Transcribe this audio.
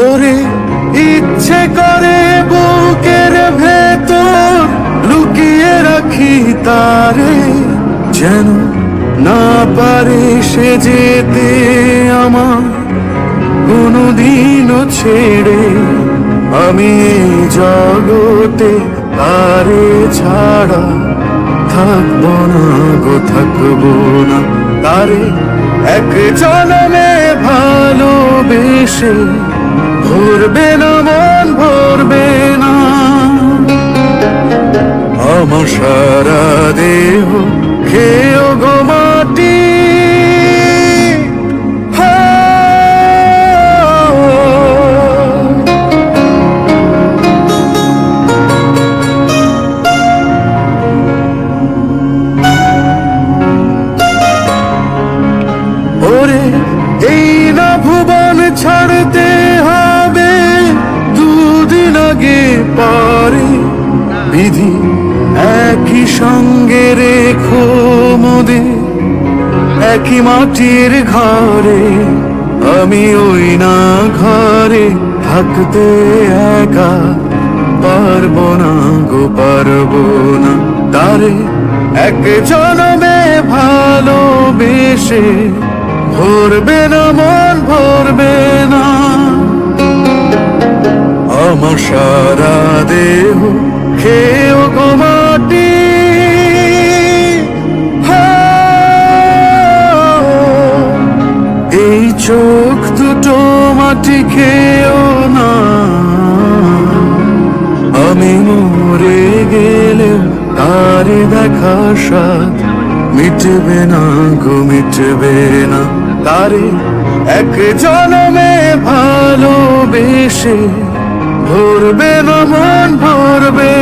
ওরে ইচ্ছে করে বুকের ভেতর লুকিয়ে রাখি তারে, যেন না পারে সে যেতে আমার। কোনোদিনও ছেড়ে আমি জগতে তারে ছাড়া থাকব না গো, থাকব না তারে। এক জনমে ভালোবেসে ভরবে না মন, ভরবে না। আমার সারা দেহ খেয়েও গো মাটি। এই না ভুবন ছাড়তে বিধি একই সঙ্গে রেখো মোদে, একই মাটির ঘরে, আমি ওই না ঘরে থাকতে একা পারব না গো, পারব না তারে। এক জনমে ভালোবেসে, ভরবে না মন, ভরবে না। আমার সারা দেহ মাটি খেয়েও না। আমি মরে গেলেও তারে দেখা সাথ মিটবে না গো, মিটবে না। তারে এক জনমে ভালোবেসে ভরবে না মন, ভরবে